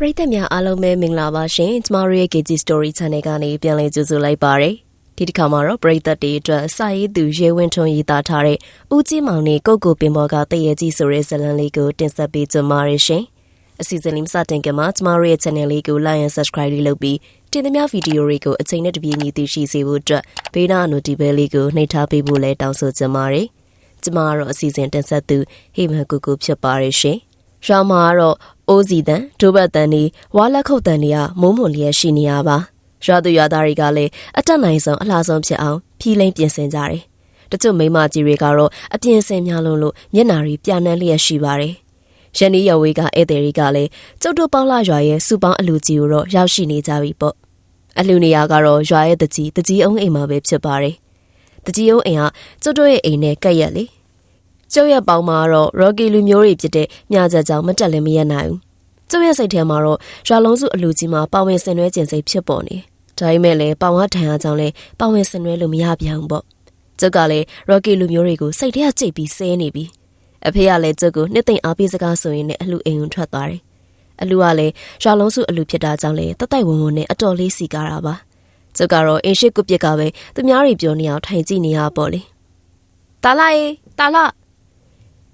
ပရိသတ်များအားလုံးပဲမင်္ဂလာပါရှင်ကျမတို့ရဲ့ KG Story Channel ကနေပြန်လည်ကြိုဆိုလိုက်ပါရစေဒီတစ်ခါမှာတော့ပရိသတ်တွေအတွက်စာရေးသူရေဝင်းထွန်းရေးသားထားတဲ့ဦးကြီးမောင်နဲ့ကိုကိုပင်ဘော်ကတည့်ရကြီးဆိုတဲ့ဇာတ်လမ်းလေးကိုတင်ဆက်ပေးကြပါရရှင်အစီအစဉ်လေးစတင်ကြမှာကျမတို့ရဲ့ channel လေးကို like and subscribe လေးလုပ်ပြီးတင်သမျှဗီဒီယိုတွေကိုအချိန်နဲ့တပြေးညီသိရှိစေဖို့အတွက်ဘေးနား notification လေးကိုနှိပ်ထားပေးဖို့လည်းတောင်းဆိုချင်ပါတယ်ကျမကတော့အစီအစဉ်တင်ဆက်သူဟိမန်ကူကူဖြစ်ပါရရှင် ရွာမှာကတော့အိုးစီတန်ဒိုးဘတ်တန်ဒီဝါလက်ခုတ်တန်တွေကမုံမွန်လျက်ရှိနေရပါရွာသူရွာသားတွေကလည်းအတက်နိုင်ဆုံးအလားဆုံးဖြစ်အောင်ဖြီးလိမ့်ပြင်ဆင်ကြတယ်တချို့မိမကြီးတွေကတော့အပြင်ဆင်များလုံးလို့မျက်နာရီပြနှန်းလျက်ရှိပါတယ်ရန်နီရဝေးကဧည့်သည်တွေကလည်းကျုပ်တို့ပေါက်လာရွာရဲ့စူပေါင်းအလူကြီးကိုတော့ရောက်ရှိနေကြပြီပေါ့အလူနေရာကတော့ရွာရဲ့တကြီးတကြီးအောင်အိမ်မှာပဲဖြစ်ပါတယ်တကြီးအောင်အိမ်ကကျုပ်တို့ရဲ့အိမ်နဲ့ကပ်ရက်လေ ကျုပ်ရဲ့ပေါင်းမှာတော့ Rocky လူမျိုးတွေဖြစ်တဲ့မြာချက်ကြောင့်မတက်လည်းမရနိုင်ဘူးကျုပ်ရဲ့စိတ်ထဲမှာတော့ရွာလုံးစုအလူကြီးမှာပါဝင်ဆင်နွှဲခြင်းစိတ်ဖြစ်ပေါ်နေဒါပေမဲ့လည်းပေါင်ဝထံအားကြောင့်လည်းပါဝင်ဆင်နွှဲလို့မရပြန်ဘူးပေါ့ကျုပ်ကလည်း Rocky လူမျိုးတွေကိုစိတ်ထဲကကြိတ်ပြီးဆဲနေပြီအဖေကလည်းကျုပ်ကိုနှစ်သိမ့်အားပေးစကားဆိုရင်လည်းအလှအိမ်ဝင်ထွက်သွားတယ်အလူကလည်းရွာလုံးစုအလူဖြစ်တာကြောင့်လည်းတတိုက်ဝုံဝုံနဲ့အတော်လေးစီကားတာပါကျုပ်ကတော့အင်းရှိကုပစ်ကပဲသူများတွေပြောနေအောင်ထိုင်ကြည့်နေရပေါ့လေတာလာရေတာလာ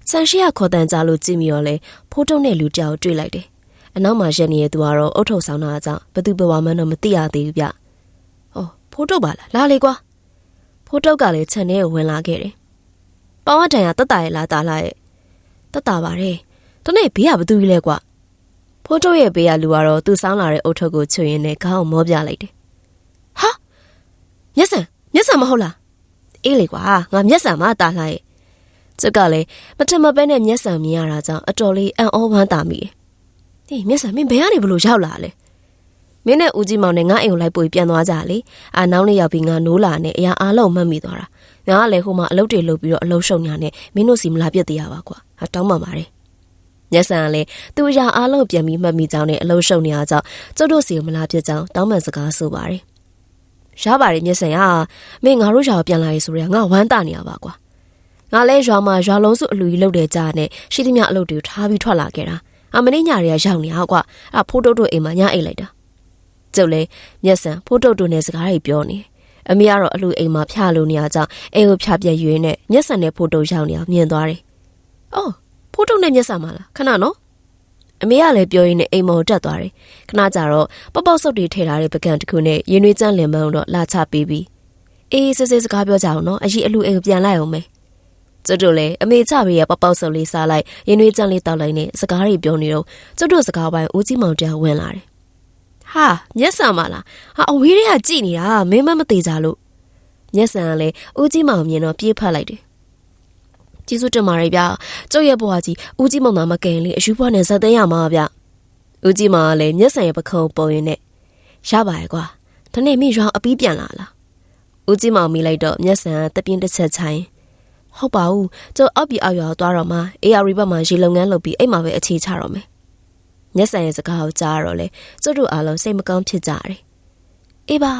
ဆန်ရှိရခေါ်တန်ကြလို့ကြည့်မိရောလဲဖိုးတုံးနဲ့လူတယောက်တွေ့လိုက်တယ်အနောက်မှာရက်နေတဲ့သူကတော့အုတ်ထုတ်ဆောင်တာကြောင့်ဘသူဘဝမှန်းတော့မသိရသေးဘူးဗျ။ဟောဖိုးတုတ်ပါလားလာလေကွာ။ဖိုးတုတ်ကလည်းခြံထဲကိုဝင်လာခဲ့တယ်။ပေါဝတန်ကတက်တာရဲ့လားတာလာရဲ့တက်တာပါတယ်။တနေ့ဘေးကဘသူကြီးလဲကွာ။ဖိုးတုတ်ရဲ့ဘေးကလူကတော့သူ့ဆောင်းလာတဲ့အုတ်ထုတ်ကိုချွေရင်နဲ့ခေါင်းကိုမောပြလိုက်တယ်။ဟာမျက်စံမျက်စံမဟုတ်လား။အေးလေကွာငါမျက်စံမတာလာရဲ့။ ကျုပ်ကလည်းမထမပဲနဲ့မျက်စံမြင်ရတာကြောင့်အတော်လေးအံ့ဩဝမ်းသာမိတယ်။ဟေးမျက်စံမင်းဘယ်ကနေဘလို့ရောက်လာလဲ။မင်းနဲ့ဦးကြီးမောင်နဲ့ငါအိမ်ကိုလိုက်ပို့ပြန်သွားကြလေ။အာနောက်နေ့ရောက်ပြီးငါနိုးလာနဲ့အရာအားလုံးမှတ်မိသွားတာ။ငါကလည်းဟိုမှာအလုပ်တွေလုပ်ပြီးတော့အလုပ်ရှုံညာနဲ့မင်းတို့စီမလာပြစ်သေးရပါကွာ။ဟာတောင်းပန်ပါတယ်။မျက်စံကလည်းသူ့အရာအားလုံးပြန်ပြီးမှတ်မိကြောင်းနဲ့အလုပ်ရှုံနေရကြောင်းကျုပ်တို့စီမလာပြစ်ကြောင်းတောင်းပန်စကားဆိုပါတယ်။ရပါတယ်မျက်စံကမင်းငါတို့ရွာပြန်လာရေးဆိုရငါဝမ်းတာနေရပါကွာ။ ငါလဲရွာမှာရွာလုံးစုအလူကြီးလုပ်တဲ့ကြားနဲ့ရှိသမျှအလုပ်တွေကိုထားပြီးထွက်လာခဲ့တာ။အမင်းညတွေကရောက်နေဟာကွာအဖိုးတုတ်တို့အိမ်မှာညအိတ်လိုက်တာကျုပ်လဲမျက်စံဖိုးတုတ်တို့နဲ့စကားတွေပြောနေအမေကတော့အလူအိမ်မှာဖျားလို့နေရကြောင်းအိမ်ကိုဖျားပြက်ရွေးနဲ့မျက်စံနဲ့ဖိုးတုတ်ရောက်နေအောင်မြင်သွားတယ်။အော်ဖိုးတုတ်နဲ့မျက်စံမလားခဏနော်အမေကလည်းပြောရင်းနဲ့အိမ်မော်တက်သွားတယ်။ခဏကြာတော့ပေါက်ပေါက်ဆုပ်တွေထည့်ထားတဲ့ပကံတစ်ခုနဲ့ရင်နွေးကျန်းလင်မန်းတော့လာချပေးပြီးအေးစစ်စစ်စကားပြောကြအောင်နော်အကြီးအလူအိမ်ကိုပြန်လိုက်အောင်မယ် ကျွတ်တို့လည်းအမေချပေးရပေါပေါဆုပ်လေးစားလိုက်ရင်းနှွေးကြမ်းလေးတောက်လိုက်နဲ့စကားတွေပြောနေတော့ကျွတ်တို့စကားပိုင်းဦးကြီးမောင်တရားဝင်လာတယ်ဟာမျက်စံမလားဟာအဝေးတွေကကြည်နေတာမင်းမမသေးကြလို့မျက်စံကလည်းဦးကြီးမောင်မြင်တော့ပြေးဖတ်လိုက်တယ်ကျေးဇူးတင်ပါတယ်ဗျကျုပ်ရဲ့ဘွားကြီးဦးကြီးမောင်သာမကင်လေးအယူဘွားနဲ့ဇက်သိမ်းရမှာဗျဦးကြီးမောင်ကလည်းမျက်စံရဲ့ပခုံးပုံရင်းနဲ့ရပါရဲ့ကွာဒါနဲ့မိရွာအပီးပြန်လာလားဦးကြီးမောင်မိလိုက်တော့မျက်စံကတပြင်းတစ်ချက်ချိုင်း ဟုတ်ပါဘူးကျုပ်အောက်ပြီးအောက်ရွာသွားတော့မှ AR ဘက်မှာရေလုပ်ငန်းလုပ်ပြီးအိမ်မှာပဲအခြေချတော့မယ်မျက်စံရဲ့စကားကိုကြားတော့လေကျုပ်တို့အားလုံးစိတ်မကောင်းဖြစ်ကြတယ်အေးပါ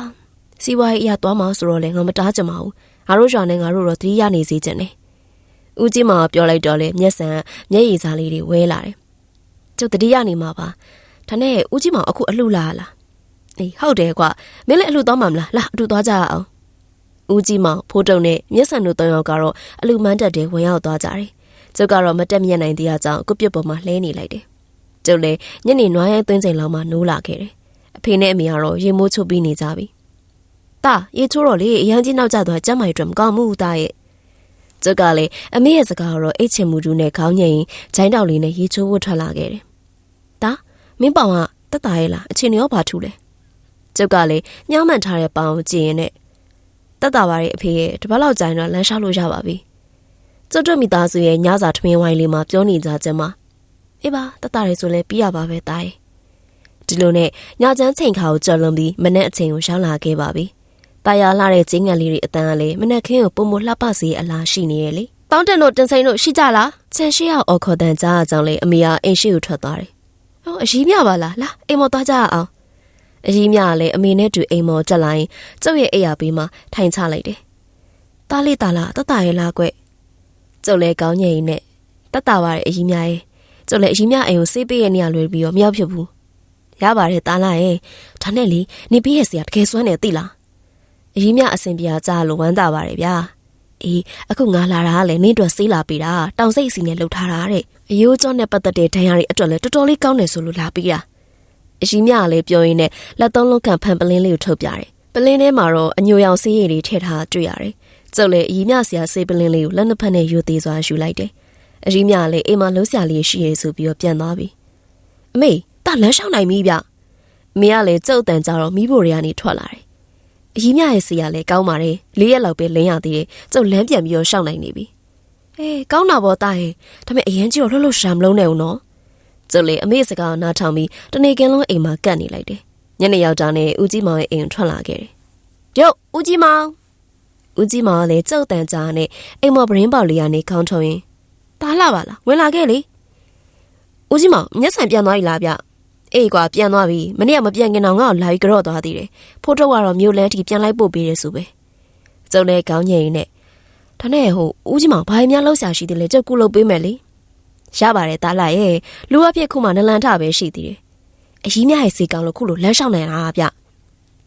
စီဝိုင်းအရာသွားမှဆိုတော့လေငါမတားကြပါဘူးငါတို့ရွာနဲ့ငါတို့တော့သတိရနေစေချင်တယ်ဦးကြီးမောင်ပြောလိုက်တော့လေမျက်စံမျက်ရည်စားလေးတွေဝဲလာတယ်ကျုပ်သတိရနေမှာပါဒါနဲ့ဦးကြီးမောင်အခုအလှလာလားအေးဟုတ်တယ်ကွာမင်းလည်းအလှသွားမှာမလားလာအတူသွားကြအောင် ဦးကြီးမောင်ဖိုးတုံနဲ့မျက်စံတို့သုံးယောက်ကတော့အလူမန်းတက်တဲ့ဝင်ရောက်သွားကြတယ်။ကျုပ်ကတော့မတက်မြက်နိုင်သေးတဲ့အကြောင်းကုပြစ်ပေါ်မှာလှဲနေလိုက်တယ်။ကျုပ်လည်းညနေနွားရဲသွင်းချိန်လောက်မှနိုးလာခဲ့တယ်။အဖေနဲ့အမေကတော့ရေမိုးချုပ်ပြီးနေကြပြီ။တာရေချိုးတော့လေအရန်ကြီးနောက်ကျသွားကြမ်းမိုက်အတွက်မကောင်းဘူးတာရဲ့။ကျုပ်ကလည်းအမေရဲ့စကားတော့အိတ်ချင်မှုတူနဲ့ခေါင်းငိမ်ဂျိုင်းတောက်လေးနဲ့ရေချိုးဝတ်ထွက်လာခဲ့တယ်။တာမင်းပေါင်ကတက်တာရဲ့လားအချင်းရောဘာထူလဲ။ကျုပ်ကလည်းညှောင်းမှန်ထားတဲ့ပေါင်ကိုကြည့်ရင်နဲ့ တက်တာပါရဲ့အဖေရဲ့တပတ်လောက်ကြာရင်တော့လမ်းလျှောက်လို့ရပါပြီကျွတ်တွမိသားစုရဲ့ညစာထမင်းဝိုင်းလေးမှာပြောနေကြခြင်းမှာအေးပါတက်တာရဲဆိုလဲပြီးရပါပဲတားရဲ့ဒီလိုနဲ့ညချမ်းချိန်ခါကိုကြော်လွန်ပြီးမနေ့အချိန်ကိုရောက်လာခဲ့ပါပြီတာယာလှတဲ့ကျင်းငံလေးတွေအတန်းကလေးမနေ့ခင်းကိုပုံမလှပစေအလားရှိနေရဲ့လေတောင်းတန်တို့တင်ဆိုင်တို့ရှိကြလားချန်ရှိအောင်အော်ခေါ်တန်ကြားအကြောင်းလေအမေကအိမ်ရှိကိုထွက်သွားတယ်ဟောအကြီးမြပါလားလာအိမ်မော်သွားကြအောင် အကြီးမြလည်းအမေနဲ့တူအိမ်မော်တက်လာရင်ကျုပ်ရဲ့အိယာဘေးမှာထိုင်ချလိုက်တယ်။တားလေးတားလားတတရဲ့လားကွ။ကျုပ်လည်းကောင်းငယ်ရင်နဲ့တတပါရဲ့အကြီးမြရဲ့ကျုပ်လည်းအကြီးမြအိမ်ကိုဆေးပေးရနေရလွယ်ပြီးတော့မရောက်ဖြစ်ဘူးရပါတယ်တားလာရဲ့ဒါနဲ့လေနေပေးရစီကတကယ်စွမ်းနေသိလားအကြီးမြအဆင်ပြေကြားလို့ဝမ်းသာပါတယ်ဗျာအေးအခုငါလာတာကလည်းနင်းအတွက်ဆေးလာပေးတာတောင်စိတ်စီနဲ့လှုပ်ထားတာတဲ့အယိုးကျော်နဲ့ပတ်သက်တဲ့ဒဏ်ရာတွေအတွက်လည်းတော်တော်လေးကောင်းတယ်ဆိုလို့လာပေးတာ အကြီးမြကလည်းပြောရင်းနဲ့လက်သုံးလုံးခံဖန်ပလင်းလေးကိုထုတ်ပြတယ်ပလင်းထဲမှာတော့အညိုရောင်ဆေးရည်တွေထည့်ထားတွေ့ရတယ်ကျုပ်လည်းအကြီးမြဆရာဆေးပလင်းလေးကိုလက်နှစ်ဖက်နဲ့ယူသေးစွာယူလိုက်တယ်အကြီးမြလည်းအိမ်မှာလုံးဆရာလေးရှိရဆိုပြီးတော့ပြန်သွားပြီအမေတာလမ်းလျှောက်နိုင်ပြီဗျအမေကလည်းကျုပ်တန်ကြတော့မိဖို့တွေကနေထွက်လာတယ်အကြီးမြရဲ့ဆရာလည်းကောင်းပါတယ်လေးရက်လောက်ပဲလင်းရသေးတယ်ကျုပ်လမ်းပြန်ပြီးတော့ရှောက်နိုင်နေပြီအေးကောင်းတာပေါ့တာရဲ့ဒါပေမဲ့အရင်ကြီးတော့လှုပ်လှုပ်ရှာမလုံးနဲ့ဦးနော် ကျုပ်လေအမေစကားနားထောင်ပြီးတနေ့ကင်းလုံးအိမ်မှာကတ်နေလိုက်တယ်ညနေယောက်ျားနဲ့ဦးကြီးမောင်ရဲ့အိမ်ထွက်လာခဲ့တယ်ကျုပ်ဦးကြီးမောင်ဦးကြီးမောင်ကလည်းကျုပ်တန်ကြားနဲ့အိမ်မော်ပရင်းပေါလေးကနေခေါင်းထုံရင်တားလာပါလားဝင်လာခဲ့လေဦးကြီးမောင်မျက်ဆိုင်ပြန်သွားပြီလားဗျအေးကွာပြန်သွားပြီမနေ့ကမပြန်ခင်တော့ငါ့ကိုလာပြီးကြော့သွားသေးတယ်ဖိုးထုတ်ကတော့မြို့လဲတီပြန်လိုက်ပို့ပေးတယ်ဆိုပဲကျုံလည်းကောင်းငိန်နဲ့ဒါနဲ့ဟိုဦးကြီးမောင်ဘာရင်များလောက်ရှာရှိတယ်လဲကြက်ကူလုပ်ပေးမယ်လေ ရပါတယ်တားလာရဲ့လူအဖြစ်ခုမှနလန်ထပဲရှိသေးတယ်အကြီးမြရဲ့စေကောင်းလို့ခုလိုလမ်းလျှောက်နိုင်တာဗျ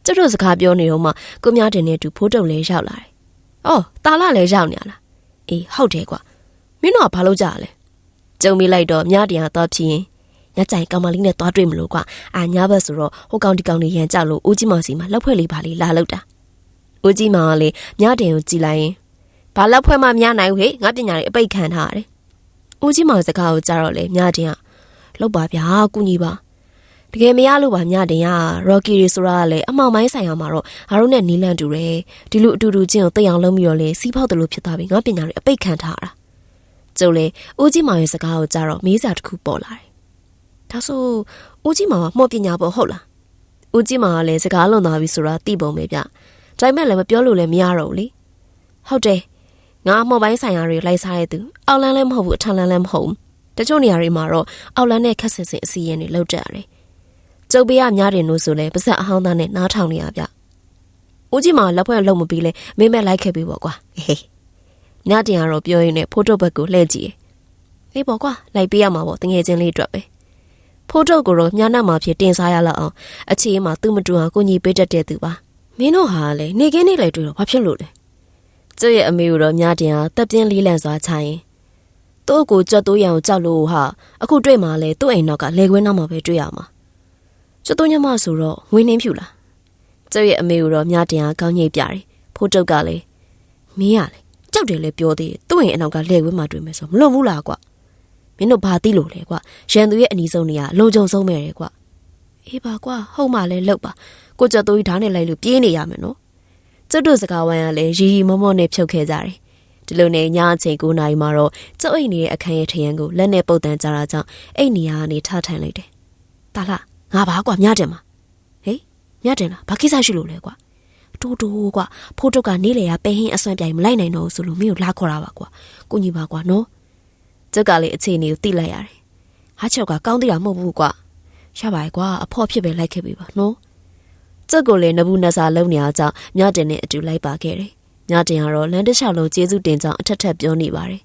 ကျတို့စကားပြောနေတော့မှကိုများတင်နဲ့တူဖိုးတုံလည်းရောက်လာတယ်။အော်တာလာလည်းရောက်နေရလား။အေးဟုတ်တယ်ကွာ။မင်းတို့ကဘာလုပ်ကြရလဲ။ကြုံမိလိုက်တော့မြတရားတော့ဖြစ်ရင်ညကြိုင်ကောင်မလေးနဲ့သွားတွေ့မလို့ကွာ။အာညာဘက်ဆိုတော့ဟိုကောင်ဒီကောင်တွေရန်ကြလို့ဦးကြီးမောင်စီမှာလောက်ဖွဲ့လေးပါလေးလာလောက်တာ။ဦးကြီးမောင်ကလေမြတင်ကိုကြည်လိုက်ရင်ဘာလောက်ဖွဲ့မှမြနိုင်ဘူးဟေ့ငါပညာတွေအပိတ်ခံထားရတယ်။ ဦးကြီးမောင်စကားကိုကြားတော့လေမြတင်ကလောက်ပါဗျာကုညီပါ။တကယ်မရလို့ပါမြတင်ရရော်ကီရီဆိုတာကလည်းအမောင်မိုင်းဆိုင်ရာမှာတော့ငါတို့နဲ့နီးလန့်တူတယ်ဒီလိုအတူတူချင်းကိုသိအောင်လုပ်ပြီးတော့လေစီးဖောက်တယ်လို့ဖြစ်သွားပြီငါပညာတွေအပိတ်ခံထားတာကျုပ်လေဦးကြီးမောင်ရဲ့စကားကိုကြားတော့မေးစာတစ်ခုပေါ်လာတယ်ဒါဆိုဦးကြီးမောင်ကမော့ပညာပေါ့ဟုတ်လားဦးကြီးမောင်ကလည်းစကားလွန်သွားပြီဆိုတာသိပုံပဲဗျဒါပေမဲ့လည်းမပြောလို့လည်းမရတော့ဘူးလေဟုတ်တယ် ငါအမော်ပိုင်းဆိုင်ရာတွေလိုက်စားတဲ့သူအောက်လန်းလည်းမဟုတ်ဘူးအထက်လန်းလည်းမဟုတ်ဘူးတချို့နေရာတွေမှာတော့အောက်လန်းနဲ့ခက်ဆင်ဆင်အစီရင်တွေလောက်ကြရတယ်ကျုပ်ပေးရများတယ်လို့ဆိုလဲပါဆက်အဟောင်းသားနဲ့နားထောင်နေရဗျ။ဦးကြီးမလက်ဖွဲ့လုံးမပြီးလဲမင်းမဲ့လိုက်ခဲ့ပြီပေါ့ကွာ။ဟေး။ညတင်ကတော့ပြောရင်းနဲ့ဖိုးတုတ်ဘက်ကိုလှည့်ကြည့်။ဟေးပေါ့ကွာလိုက်ပေးရမှာပေါ့တငယ်ချင်းလေးအတွက်ပဲ။ဖိုးတုတ်ကိုတော့ညနာမှာဖြစ်တင်စားရလောက်အောင်အခြေမှာသူ့မတူအောင်ကိုညီပေးတတ်တဲ့သူပါ။မင်းတို့ဟာလေနေခင်းနေလိုက်တွေ့တော့ဘာဖြစ်လို့လဲ။ ကျုပ်ရဲ့အမေကတော့ညတင်ဟာတက်ပြင်းလေးလန့်စွာချရင်သူ့ကိုကြွတ်တိုးရအောင်ကြောက်လို့ဟာအခုတွေ့မှလဲသူ့အိမ်နောက်ကလေခွင်းနောက်မှာပဲတွေ့ရမှာ။ကျွတ်တုံးညမဆိုတော့ငွေနှင်းဖြူလားကျုပ်ရဲ့အမေကိုတော့မြတင်အားကောင်းညိတ်ပြတယ်ဖိုးတုတ်ကလည်းမင်းရလေကြောက်တယ်လေပြောသေးတယ်သူ့ရင်အနောက်ကလဲခွေးမှတွေ့မယ်ဆိုမလွန်ဘူးလားကွမင်းတို့ဘာသိလို့လဲကွရန်သူရဲ့အနီးဆုံးနေရလုံခြုံဆုံးပဲကွအေးပါကွဟုတ်မှလည်းလောက်ပါကိုကြက်တိုးကြီးဓာတ်နဲ့လိုက်လို့ပြေးနေရမယ်နော် ကျွတ်တို့စကားဝိုင်းကလည်းရီရီမောမောနဲ့ဖြုတ်ခဲ့ကြတယ်ဒီလိုနဲ့ညအချိန်9နာရီမှာတော့ကျုပ်အိမ်နေတဲ့အခန်းရဲ့ထရန်ကိုလက်နဲ့ပုတ်တန်ကြတာကြောင့်အိမ်နေရာကနေထထိုင်လိုက်တယ်တာလားငါဘာကွာမြတယ်မှာဟေးမြတယ်လားဘာကိစ္စရှိလို့လဲကွာတိုးတိုးကွာဖိုးတုတ်ကနေလေရပဲဟင်းအစွမ်းပြိုင်မလိုက်နိုင်တော့ဘူးဆိုလို့မင်းကိုလာခေါ်တာပါကွာကိုညီပါကွာနော်ကျုပ်ကလည်းအခြေအနေကိုသိလိုက်ရတယ်ဟာချောက်ကကောင်းသေးတာမဟုတ်ဘူးကွာရပါရဲ့ကွာအဖော့ဖြစ်ပဲလိုက်ခဲ့ပြီပါနော် ကျုပ်ကိုလည်းနဘူးနဆာလုံးနေအောင်ကြောင့်မြတင်နဲ့အတူလိုက်ပါခဲ့တယ်မြတင်ကတော့လမ်းတစ်လျှောက်လုံးကျေးဇူးတင်ကြောင်းအထက်ထက်ပြောနေပါတယ်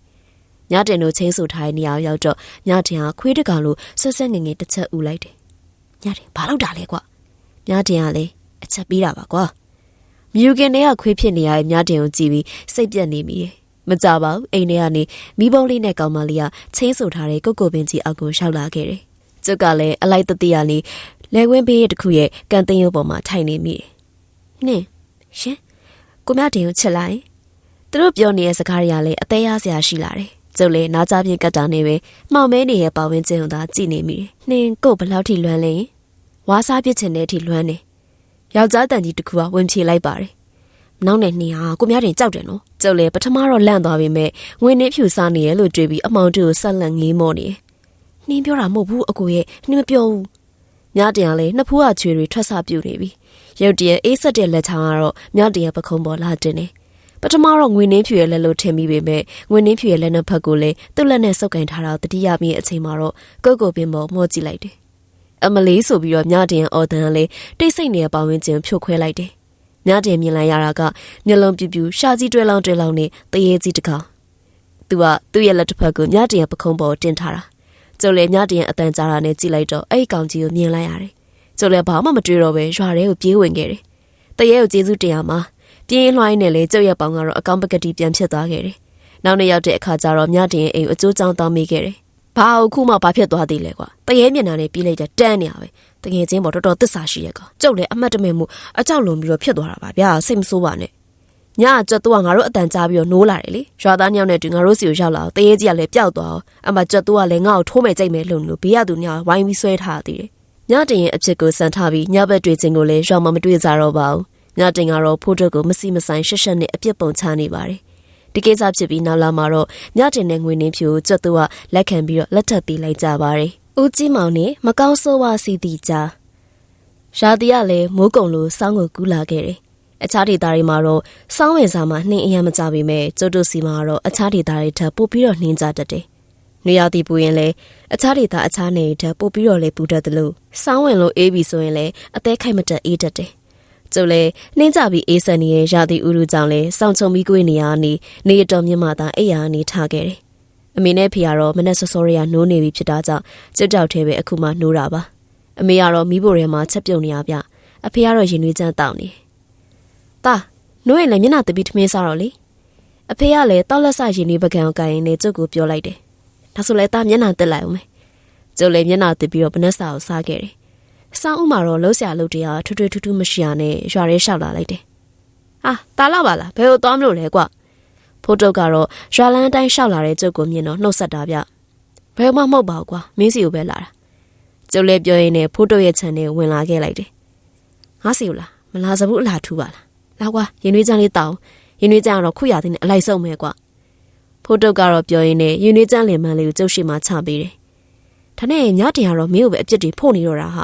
ညတင်တို့ချင်းဆူထားတဲ့နေရာရောက်တော့ညတင်ဟာခွေးတကောင်လိုဆက်ဆက်ငငယ်တစ်ချက်ဥလိုက်တယ်ညတယ်ဘာလို့တာလဲကွာမြားတင်ကလည်းအချက်ပြီးတာပါကွာမြူကင်တွေကခွေးဖြစ်နေရတဲ့မြားတင်ကိုကြည့်ပြီးစိတ်ပြက်နေမိတယ်မကြပါဘူးအိမ်ထဲကနေမိဘုံလေးနဲ့ကောင်မလေးကချင်းဆူထားတဲ့ကုတ်ကုတ်ပင်ကြီးအောက်ကိုရောက်လာခဲ့တယ်ကျုပ်ကလည်းအလိုက်တတိယလေး လဲခွင်းပေးရတခုရဲ့ကန်သိန်းရုပ်ပေါ်မှာထိုင်နေမိတယ်နင်းရှင်ကိုမြတင်ကိုချစ်လိုက်သူတို့ပြောနေတဲ့စကားတွေကလည်းအသေးရစရာရှိလာတယ်ကျုပ်လည်းနားကြပြင်းကတ်တာနေပဲမှောင်မဲနေရဲ့ပါဝင်ခြင်းကိုသာကြည်နေမိတယ်။နှင်းကိုဘလောက်ထိလွမ်းလဲ။ဝါစားပစ်ချင်တဲ့အထိလွမ်းနေ။ယောက်ျားတန်ကြီးတစ်ခုကဝင်ဖြေလိုက်ပါတယ်။နောက်နဲ့နှင်းဟာကိုများတင်ကြောက်တယ်နော်။ကျုပ်လည်းပထမတော့လန့်သွားပေမဲ့ငွေနှင်းဖြူစားနေရဲ့လို့တွေးပြီးအမောင်တူကိုဆက်လက်ငေးမောနေ။နှင်းပြောတာမဟုတ်ဘူးအကိုရဲ့နှင်းမပြောဘူး။ မြတင်ကလည်းနှစ်ဖူးကချွေတွေထွက်ဆပြူနေပြီ။ရုတ်တရက်အေးဆက်တဲ့လက်ချောင်းကတော့မြတင်ရဲ့ပခုံးပေါ်လာတင်နေ။ပထမတော့ငွေနှင်းဖြူရဲ့လက်လို့ထင်မိပေမဲ့ငွေနှင်းဖြူရဲ့လက်နှစ်ဖက်ကိုလည်းသူ့လက်နဲ့စုပ်ကင်ထားတာတတိယမိအချိန်မှာတော့ကုတ်ကိုပင်ပေါ်မော့ကြည့်လိုက်တယ်။အမလေးဆိုပြီးတော့မြတင်အော်တန်ကလည်းတိတ်ဆိတ်နေတဲ့ပေါဝင်ခြင်းဖြိုခွဲလိုက်တယ်။မြတင်မြင်လိုက်ရတာကမျက်လုံးပြူပြူရှာကြီးတွဲလောင်းတွဲလောင်းနဲ့တရေကြီးတကောင်။သူကသူ့ရဲ့လက်တစ်ဖက်ကိုမြတင်ရဲ့ပခုံးပေါ်တင်ထားတာ။ ကျုပ်လည်းမြတင်ရဲ့အတန်ကြားတာနဲ့ကြည့်လိုက်တော့အဲ့ဒီကောင်ကြီးကိုမြင်လိုက်ရတယ်။ကျုပ်လည်းဘာမှမတွေးတော့ပဲရွာထဲကိုပြေးဝင်ခဲ့တယ်။တရေကိုကျေးဇူးတင်ရမှာပြင်းလွှိုင်းနဲ့လေကျုပ်ရဲ့ပေါင်ကတော့အကောင့်ပကတိပြန်ဖြစ်သွားခဲ့တယ်။နောက်နေ့ရောက်တဲ့အခါကျတော့မြတင်ရဲ့အိမ်ကိုအကျိုးကြောင်းတောင်းမိခဲ့တယ်။ဘာအခုမှဘာဖြစ်သွားသေးလဲကွာ။တရေမျက်နှာနဲ့ပြေးလိုက်ကြတန်းနေရပဲ။တကယ်ချင်းပေါ်တော်တော်သစ္စာရှိရဲ့ကွာ။ကျုပ်လည်းအမှတ်တမဲ့မှုအကြောက်လွန်ပြီးတော့ဖြစ်သွားတာပါဗျာ။စိတ်မဆိုးပါနဲ့။ ညကကြွတ်တော့ငါတို့အတန်ကြားပြီးတော့နိုးလာတယ်လေရွာသားညောင်နဲ့တူငါတို့စီကိုရောက်လာတော့တရေကြီးကလည်းပျောက်သွားအောင်အမကြွတ်တော့ကလည်းငါ့ကိုထိုးမဲ့ကြိတ်မဲ့လို့လို့ဘေးရသူညဝိုင်းပြီးဆွဲထားသေးတယ်ညတင်ရဲ့အဖြစ်ကိုစံထားပြီးညဘက်တွေ့ခြင်းကိုလည်းရွာမမတွေ့ကြတော့ပါဘူးညတင်ကတော့ဖိုးထုတ်ကိုမစီမဆိုင်ရှက်ရှက်နဲ့အပြစ်ပုံချနေပါတယ်ဒီကိစ္စဖြစ်ပြီးနောက်လာမှာတော့ညတင်နဲ့ငွေနှင်းဖြူကိုကြွတ်တော့လက်ခံပြီးတော့လက်ထပ်ပေးလိုက်ကြပါတယ်ဦးကြီးမောင်နဲ့မကောင်းဆိုးဝါစီတီကြားရာတီကလည်းမိုးကုံလိုစောင်းကိုကူးလာခဲ့တယ် အခြားဒေသတွေမှာတော့စောင်းဝင်စာမှာနှင်းအယံမကြပေမဲ့ကျုပ်တို့စီမှာတော့အခြားဒေသတွေထပ်ပို့ပြီးတော့နှင်းကြတတ်တယ်။နေရာတီပူရင်လည်းအခြားဒေသအခြားနေထပ်ပို့ပြီးတော့လည်းပူတတ်တယ်လို့စောင်းဝင်လို့အေးပြီဆိုရင်လည်းအသေးခိုက်မတက်အေးတတ်တယ်။ကျုပ်လည်းနှင်းကြပြီးအေးစက်နေတဲ့ရာတီဥရုကြောင့်လည်းစောင့်ချုံပြီးကိုနေရာနေနေတော်မြင့်မှသာအိယာနေထားခဲ့တယ်။အမေနဲ့ဖေကတော့မနဲ့စောစောရရနိုးနေပြီဖြစ်တာကြောင့်ကျုပ်ကြောက်သေးပဲအခုမှနိုးတာပါ။အမေကတော့မိဖို့ထဲမှာချက်ပြုတ်နေရဗျ။အဖေကတော့ရင်နွေးချမ်းတောင်းနေ။ တာနိုးရင်လည်းမျက်နှာတပီးထမင်းစားတော့လေအဖေကလည်းတောက်လက်ဆရင်ဒီပကံကိုကိုင်နေကျုပ်ကိုပြောလိုက်တယ်ဒါဆိုလည်းတာမျက်နှာတက်လိုက်အောင်မယ်ကျုပ်လည်းမျက်နှာတက်ပြီးတော့ဘနက်စာကိုစားခဲ့တယ်စောင်းဥမှာတော့လှုပ်ရှားလှုပ်တရားထွထွထူးထူးမရှိရနဲ့ရွာရဲလျှောက်လာလိုက်တယ်ဟာတာလောက်ပါလားဘယ်လိုသွားမလို့လဲကွဖိုးတုတ်ကတော့ရွာလန်းအတိုင်းလျှောက်လာတဲ့ကျုပ်ကိုမြင်တော့နှုတ်ဆက်တာဗျဘယ်မှမဟုတ်ပါဘူးကွာမင်းစီကိုပဲလာတာကျုပ်လည်းပြောရင်းနဲ့ဖိုးတုတ်ရဲ့ခြံထဲဝင်လာခဲ့လိုက်တယ်ငါစီကိုလားမလာစဘူးအလားထူပါလား လာကွာရင်နွေးချမ်းလေးတောင်းရင်နွေးချမ်းကတော့ခွရသေးနဲ့အလိုက်ဆုံးပဲကွာဖိုးတုတ်ကတော့ပြောရင်းနဲ့ရင်နွေးချမ်းလင်မန်းလေးကိုကျုပ်ရှိမှချပေးတယ်ဒါနဲ့ညတင်ကတော့မင်းကိုပဲအပြစ်တွေဖို့နေတော့တာဟာ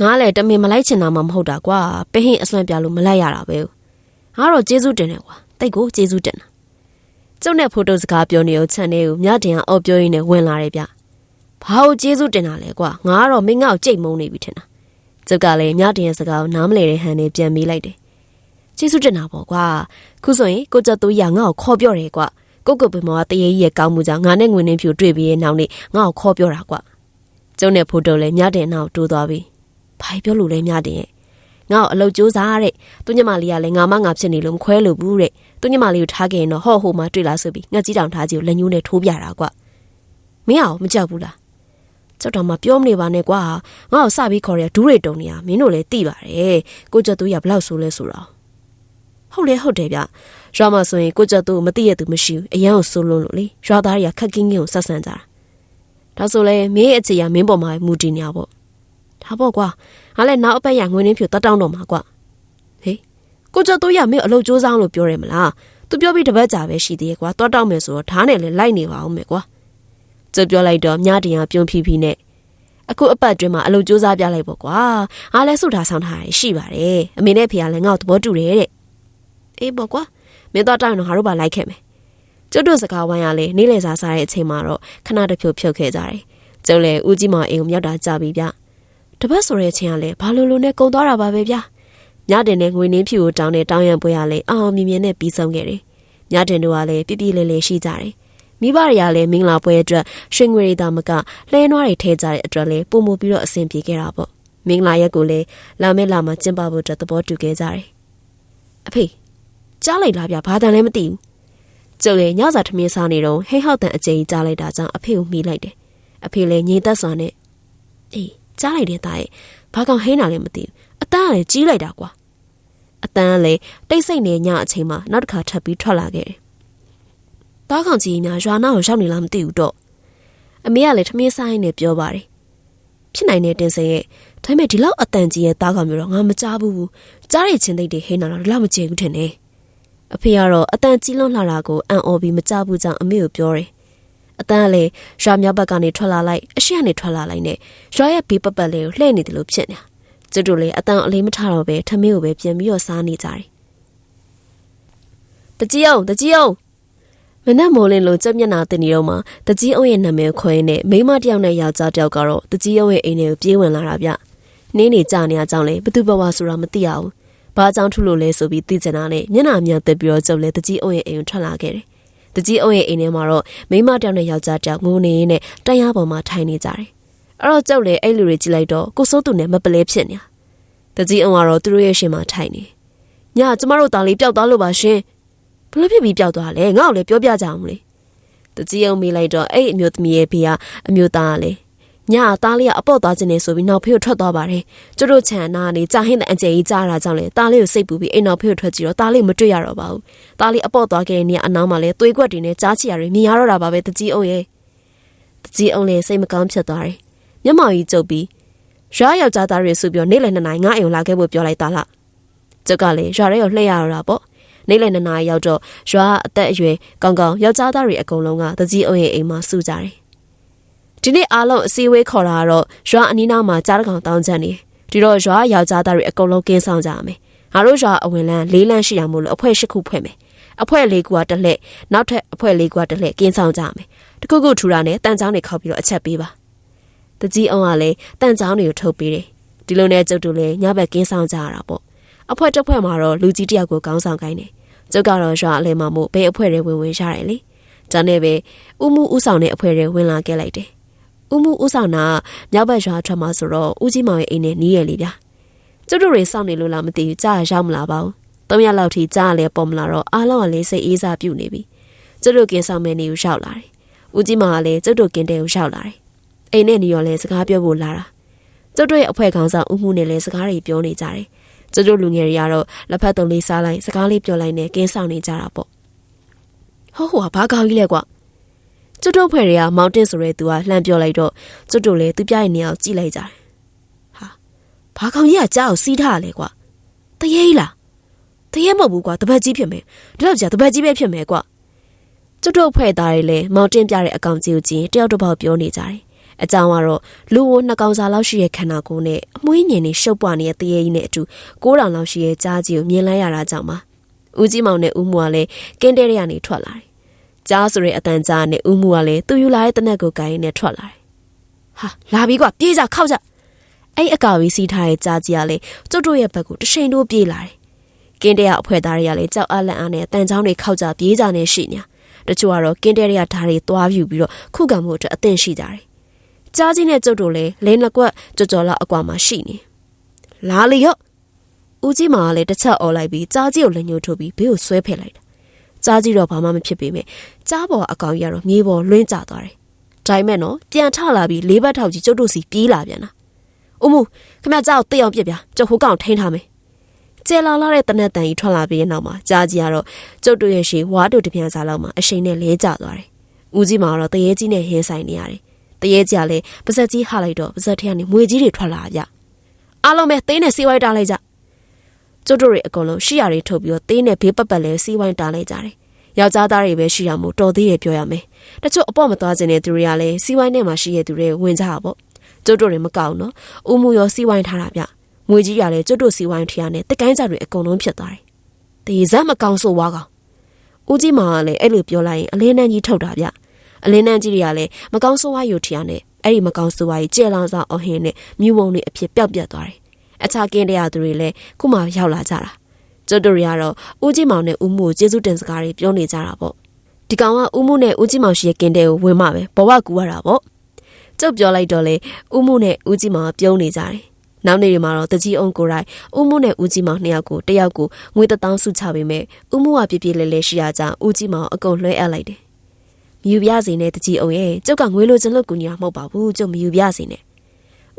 ငါလည်းတမင်မလိုက်ချင်တာမှမဟုတ်တာကွာပဟင်းအစွမ်းပြလို့မလိုက်ရတာပဲငါတော့ကျေးဇူးတင်တယ်ကွာတိတ်ကိုကျေးဇူးတင်တာကျုပ်နဲ့ဖိုးတုတ်စကားပြောနေအောင်ခြံထဲကိုညတင်ကအော်ပြောရင်းနဲ့ဝင်လာတယ်ဗျဘာလို့ကျေးဇူးတင်တာလဲကွာငါကတော့မင်းငါ့ကိုကြိတ်မုန်းနေပြီထင်တာကျုပ်ကလည်းညတင်ရဲ့စကားကိုနားမလဲတဲ့ဟန်နဲ့ပြန်မေးလိုက်တယ် ကျေးဇူးတင်တာပေါ့ကွာခုဆိုရင်ကိုကြတူရငါ့ကိုခေါ်ပြောတယ်ကွာကိုကိုပင်မောကတရေကြီးရဲ့ကောင်းမှုကြောင့်ငါနဲ့ငွေနှင်းဖြူတွေ့ပြီးရဲ့နောက်နေ့ငါ့ကိုခေါ်ပြောတာကွာကျုံနဲ့ဖိုးတိုလည်းမြတဲ့နောက်တိုးသွားပြီဘာပြောလို့လဲမြတဲ့ရဲ့ငါ့ကိုအလုပ်ကြိုးစားတဲ့သူညမလေးကလည်းငါမငါဖြစ်နေလို့မခွဲလို့ဘူးတဲ့သူညမလေးကိုထားခဲ့ရင်တော့ဟော့ဟိုမှာတွေ့လာဆိုပြီးငါကြီးတောင်ထားကြီးကိုလက်ညှိုးနဲ့ထိုးပြတာကွာမင်းအောင်မကြောက်ဘူးလားကျောက်တော်မှာပြောမနေပါနဲ့ကွာငါ့ကိုစပြီးခေါ်ရဒူးတွေတုံနေရမင်းတို့လည်းသိပါတယ်ကိုကျော်သူရဘလောက်ဆိုလဲဆိုတော့ ဟုတ်လေဟုတ်တယ်ဗျရွာမှာဆိုရင်ကိုကြက်သူမသိရသူမရှိဘူးအရန်ကိုစိုးလုံးလို့လေရွာသားတွေကခက်ကင်းကင်းကိုဆက်ဆန်ကြတာဒါဆိုလေမင်းအခြေရမင်းပေါ်မှာမူတည်နေရပေါ့ဒါပေါ့ကွာငါလည်းနောက်အပတ်ရငွေနှင်းဖြူတတ်တောင်းတော့မှာကွာဟေးကိုကြက်သူရမင်းအလုပ်ကြိုးစားလို့ပြောတယ်မလားသူပြောပြီးတပတ်ကြာပဲရှိသေးရဲ့ကွာတောက်တောက်မယ်ဆိုတော့ဓားနဲ့လည်းလိုက်နေပါအောင်မယ်ကွာကျပြောလိုက်တော့မြတင်ရပြုံးဖြီးဖြီးနဲ့အခုအပတ်အတွင်းမှာအလုပ်ကြိုးစားပြလိုက်ပေါ့ကွာအားလဲဆုထားဆောင်ထားရရှိပါတယ်အမေနဲ့ဖေကလည်းငါ့ကိုသဘောတူတယ်တဲ့ အေးပေါ့ကွာမင်းတော့တောင်းတော့ငါတို့ပါလိုက်ခဲ့မယ်ကျုပ်တို့စကားဝိုင်းရလေနေ့လည်စာစားတဲ့အချိန်မှာတော့ခဏတဖြုတ်ဖြုတ်ခဲ့ကြတယ်ကျုပ်လည်းဦးကြီးမအိမ်ကိုမြောက်တာကြပြီဗျတပတ်ဆိုတဲ့အချိန်ကလည်းဘာလို့လို့နဲ့ကုံသွားတာပါပဲဗျညတင်နဲ့ငွေနှင်းဖြူကိုတောင်းတဲ့တောင်းရံပွဲရလေအောင်မြင်မြင်နဲ့ပြီးဆုံးခဲ့တယ်ညတင်တို့ကလည်းပြပြလေးလေးရှိကြတယ်မိဘတွေကလည်းမင်္ဂလာပွဲအတွက်ရွှေငွေရီတာမကလှဲနွားတွေထဲကြတဲ့အတွက်လည်းပုံမပြီးတော့အဆင်ပြေခဲ့တာပေါ့မင်္ဂလာရက်ကိုလည်းလာမဲ့လာမှာကျင်းပဖို့အတွက်သဘောတူခဲ့ကြတယ်အဖေ ကြားလိုက်လားဗျဘာတန်လည်းမသိဘူးကျုပ်လည်းညစာထမင်းစားနေတော့ဟိဟောက်တန်အကျဉ်းကြားလိုက်တာကြောင့်အဖေကိုမိလိုက်တယ်အဖေလည်းငြိမ်သက်စွာနဲ့အေးကြားလိုက်တဲ့သားရဲ့ဘာကောင်ဟိန်းတာလည်းမသိဘူးအတန်းကလည်းကြီးလိုက်တာကွာအတန်းကလည်းတိတ်ဆိတ်နေညအချိန်မှာနောက်တစ်ခါထပ်ပြီးထွက်လာခဲ့တယ်တားကောင်ကြီးများရွာနာကိုရောက်နေလားမသိဘူးတော့အမေကလည်းထမင်းစားရင်းနဲ့ပြောပါတယ်ဖြစ်နိုင်တဲ့တင်စင်ရဲ့ဒါပေမဲ့ဒီလောက်အတန်ကြီးရဲ့တားကောင်မျိုးတော့ငါမကြားဘူးကြားရချင်းသိတဲ့ဟိန်းတာတော့ဒီလောက်မကျေဘူးထင်တယ် အဖေကတော့အတန်ကြီးလွန်းလာတာကိုအံ့ဩပြီးမကြဘူးကြောင့်အမေကိုပြောတယ်။အတန်ကလည်းရွာမြောက်ဘက်ကနေထွက်လာလိုက်အရှိကနေထွက်လာလိုက်နဲ့ရွာရဲ့ဘေးပတ်ပတ်လေးကိုလှည့်နေတယ်လို့ဖြစ်နေတာ။ကျွတ်တို့လည်းအတန်အလေးမထားတော့ပဲထမင်းကိုပဲပြန်ပြီးတော့စားနေကြတယ်။တကြီးအောင်တကြီးအောင်မနက်မိုးလင်းလိုကြက်မျက်နာတင်နေတော့မှတကြီးအောင်ရဲ့နာမည်ခွဲနေမိမတယောက်နဲ့ယောက်ျားတယောက်ကတော့တကြီးအောင်ရဲ့အိမ်ထဲကိုပြေးဝင်လာတာဗျ။နင်းနေကြနေရကြောင်းလေဘသူဘဝဆိုတာမသိရဘူး။ ဘာကြောင့်ထုလို့လဲဆိုပြီးသိချင်တာနဲ့မျက်နှာမြတ်သက်ပြီးတော့ကျုပ်လည်းတကြီးအုံရဲ့အိမ်ကိုထွက်လာခဲ့တယ်။တကြီးအုံရဲ့အိမ်ထဲမှာတော့မိမတယောက်နဲ့ယောက်ျားတယောက်ငိုနေနဲ့တရားပေါ်မှာထိုင်နေကြတယ်။အဲ့တော့ကျုပ်လည်းအဲ့လူတွေကြည့်လိုက်တော့ကိုစိုးသူနဲ့မပလဲဖြစ်နေတာကြီးအောင်ကတော့သူတို့ရဲ့ရှင်မှာထိုင်နေညကျမတို့တာလေးပျောက်သွားလို့ပါရှင်ဘလို့ဖြစ်ပြီးပျောက်သွားလဲငါ့ကိုလည်းပြောပြကြအောင်လေတကြီးအောင်မေးလိုက်တော့အဲ့အမျိုးသမီးရဲ့ဖေကအမျိုးသားကလေည သားလေးကအပေါ့သွားခြင်းနေဆိုပြီးနောက်ဖေးကိုထွက်သွားပါတယ်ကျတို့ချန်နာနေကြာဟင်းတဲ့အကျယ်ကြီးကြားတာကြောင့်လေသားလေးကိုစိတ်ပူပြီးအိမ်နောက်ဖေးကိုထွက်ကြည့်တော့သားလေးမတွေ့ရတော့ပါဘူးသားလေးအပေါ့သွားခဲ့တဲ့နေရာအနောက်မှာလဲသွေးကွက်တွေနဲ့ကြားချီရတွေမြင်ရတော့တာပါပဲတကြီးအောင်ရဲ့တကြီးအောင်လေစိတ်မကောင်းဖြစ်သွားတယ်မျက်မှောင်ကြီးကျုပ်ပြီးရွာယောက်ျားသားတွေဆိုပြီးနေလည်နှစ်နိုင်ငါအိမ်လာခဲ့ဖို့ပြောလိုက်တာလားကျုပ်ကလေရွာရဲကိုလှည့်ရတော့တာပေါ့နေလည်နှစ်နိုင်ရောက်တော့ရွာအသက်အရွယ်ကောင်းကောင်းယောက်ျားသားတွေအကုန်လုံးကတကြီးအောင်ရဲ့အိမ်မှာစုကြတယ် ဒီနေ့အားလုံးအစည်းအဝေးခေါ်တာကတော့ရွာအနီးနားမှာကြားတကောင်တောင်းချန်နေဒီတော့ရွာယောက်ျားသားတွေအကုန်လုံးကင်းဆောင်ကြရမယ်ငါတို့ရွာအဝင်လန်းလေးလန်းရှိရမို့လို့အဖွဲ့ရှစ်ခုဖွဲ့မယ်အဖွဲ့လေးခုကတစ်လှည့်နောက်ထပ်အဖွဲ့လေးခုကတစ်လှည့်ကင်းဆောင်ကြရမယ်တခုခုထူတာနဲ့တန်ချောင်းတွေခောက်ပြီးတော့အချက်ပေးပါတကြီးအောင်ကလည်းတန်ချောင်းတွေကိုထုတ်ပေးတယ်ဒီလိုနဲ့ကျုပ်တို့လည်းညဘက်ကင်းဆောင်ကြရတာပေါ့အဖွဲ့တစ်ဖွဲ့မှာတော့လူကြီးတယောက်ကိုကောင်းဆောင်ခိုင်းတယ်ကျုပ်ကတော့ရွာအလဲမှာမို့ဘယ်အဖွဲ့တွေဝင်ဝင်ရတယ်လေဒါနဲ့ပဲဥမှုဥဆောင်တဲ့အဖွဲ့တွေဝင်လာခဲ့လိုက်တယ် ဥမှုဥဆောင်တာမြောက်ဘက်ရွာထွက်မှာဆိုတော့ဦးကြီးမောင်ရဲ့အိမ်နဲ့နီးရလေဗျာကျုပ်တို့တွေစောင့်နေလို့လားမသိဘူးကြားရရောက်မလာပါဘူးသုံးရက်လောက်ထိကြားလဲပေါ်မလာတော့အားလုံးကလည်းစိတ်အေးစားပြုတ်နေပြီကျုပ်တို့ကင်းဆောင်မဲ့နေကိုရောက်လာတယ်ဦးကြီးမောင်ကလည်းကျုပ်တို့ကင်းတဲ့ကိုရောက်လာတယ်အိမ်နဲ့နီရောလဲစကားပြောဖို့လာတာကျုပ်တို့ရဲ့အဖွဲ့ခေါင်းဆောင်ဦးမှုနဲ့လဲစကားတွေပြောနေကြတယ်ကျုပ်တို့လူငယ်တွေကတော့လက်ဖက်တုံးလေးစားလိုက်စကားလေးပြောလိုက်နဲ့ကင်းဆောင်နေကြတာပေါ့ဟောဟိုကဘာကောင်းကြီးလဲကွာ ကျွတ်တို့ဖွဲ့တွေကမောင်တင်ဆိုရဲသူကလှမ်းပြောလိုက်တော့ကျွတ်တို့လည်းသူပြရဲ့နေအောင်ကြည့်လိုက်ကြတယ်ဟာဘာကောင်ကြီးကကြားကိုစီးထားရလဲကွာတရေကြီးလားတရေမဟုတ်ဘူးကွာတပတ်ကြီးဖြစ်မယ်ဒီလောက်ကြာတပတ်ကြီးပဲဖြစ်မယ်ကွာကျွတ်တို့ဖွဲ့သားတွေလည်းမောင်တင်ပြတဲ့အကောင်ကြီးကိုကြည့်တယောက်တစ်ပေါက်ပြောနေကြတယ်အကြောင်းကတော့လူဝနှစ်ကောင်စာလောက်ရှိတဲ့ခန္ဓာကိုယ်နဲ့အမွှေးညင်နေရှုပ်ပွားနေတဲ့တရေကြီးနဲ့အတူကိုးတောင်လောက်ရှိတဲ့ကြားကြီးကိုမြင်လိုက်ရတာကြောင့်ပါဦးကြီးမောင်နဲ့ဦးမွာလည်းကင်းတဲရကနေထွက်လာတယ် ကြားဆိုတဲ့အတန်ကြားနဲ့ဦးမှုကလည်းသူယူလာတဲ့တနက်ကိုကိုင်းနဲ့ထွက်လာတယ်။ဟာလာပြီကွာပြေးကြခောက်ကြအဲ့အကာဝီစီးထားတဲ့ကြားကြီးကလည်းကျွတ်တို့ရဲ့ဘက်ကိုတရှိန်တို့ပြေးလာတယ်။ကင်းတဲရအဖွဲသားတွေကလည်းကြောက်အားလန့်အားနဲ့တန်ချောင်းတွေခောက်ကြပြေးကြနေရှိညာ။တချို့ကတော့ကင်းတဲရဓာတ်တွေသွားပြူပြီးတော့ခုခံမှုအတွက်အသင့်ရှိကြတယ်။ကြားကြီးနဲ့ကျွတ်တို့လည်းလင်းလက်ကွက်ကြော်ကြော်လောက်အကွာမှာရှိနေ။လာလေရော့ဦးကြီးမာကလည်းတစ်ချက်អော်လိုက်ပြီးကြားကြီးကိုလက်ညှိုးထိုးပြီးဘေးကိုဆွဲဖယ်လိုက်တာ ကြားကြည့်တော့ဘာမှမဖြစ်ပေမဲ့ကြားပေါ်အကောင်ကြီးကတော့မြေပေါ်လွင့်ကျသွားတယ်။ဒါပေမဲ့နော်ပြန်ထလာပြီးလေးဘက်ထောက်ကြီးကျုပ်တို့စီပြေးလာပြန်တာ။အမူခမကြောက်တိတ်အောင်ပြစ်ပြကျုပ်ဟိုကောင်ထိန်းထားမယ်။ကျဲလောင်လာတဲ့တနက်တန်ကြီးထွက်လာပြီးတဲ့နောက်မှာကြားကြီးကတော့ကျုပ်တို့ရဲ့ရှေဝါတို့တပြန်စားလောက်မှာအရှိန်နဲ့လဲကျသွားတယ်။ဦးကြီးမှာတော့တရေကြီးနဲ့ဟင်းဆိုင်နေရတယ်။တရေကြီးကလည်းပါဇက်ကြီးဟလိုက်တော့ပါဇက်ထဲကနေမွေကြီးတွေထွက်လာကြ။အားလုံးပဲသေးနဲ့စေးဝိုင်းတားလိုက်ကြ။ ကျုပ်တို့တွေအကုန်လုံးရှိရတွေထုတ်ပြီးတော့သေးနဲ့ဘေးပတ်ပတ်လဲစီးဝိုင်းတားလိုက်ကြတယ်။ယောက်ျားသားတွေပဲရှိရမို့တော်သေးတယ်ပြောရမယ်။တချို့အပေါ့မသွားခြင်းတဲ့သူတွေကလည်းစီးဝိုင်းထဲမှာရှိရတဲ့သူတွေဝင်ကြတာပေါ့။ကျုပ်တို့တွေမကောက်နော်။ဦးမှုရောစီးဝိုင်းထားတာဗျ။ငွေကြီးကလည်းကျုပ်တို့စီးဝိုင်းထရနဲ့တကိုင်းကြတွေအကုန်လုံးဖြစ်သွားတယ်။တေဇက်မကောင်းဆိုဝါကောင်။ဦးကြီးမောင်ကလည်းအဲ့လိုပြောလိုက်ရင်အလင်းနှန်းကြီးထုတ်တာဗျ။အလင်းနှန်းကြီးတွေကလည်းမကောင်းဆိုဝါယူထရနဲ့အဲ့ဒီမကောင်းဆိုဝါကြီးကြဲလောင်ဆောင်အဟင်းနဲ့မြူဝုံတွေအဖြစ်ပျောက်ပြတ်သွားတယ်။ အခြားကင်းတရားသူတွေလည်းခုမှရောက်လာကြတာကျွတ်တို့တွေကတော့ဦးကြီးမောင်နဲ့ဦးမှုကိုကျေးဇူးတင်စကားတွေပြောနေကြတာပေါ့ဒီကောင်ကဦးမှုနဲ့ဦးကြီးမောင်ရှိရဲ့ကင်းတဲ့ကိုဝင်မှပဲဘဝကူရတာပေါ့ကျုပ်ပြောလိုက်တော့လေဦးမှုနဲ့ဦးကြီးမောင်ကပြုံးနေကြတယ်နောက်နေ့တွေမှာတော့တကြီးအောင်ကိုရိုင်းဦးမှုနဲ့ဦးကြီးမောင်နှစ်ယောက်ကိုတယောက်ကိုငွေတောင်းစုချပေးမယ်ဦးမှုကပြပြလဲလဲရှိရကြဦးကြီးမောင်အကုန်လွှဲအပ်လိုက်တယ်မြူပြစီနဲ့တကြီးအောင်ရဲ့ကျုပ်ကငွေလိုချင်လို့ကူညီတာမဟုတ်ပါဘူးကျုပ်မြူပြစီနဲ့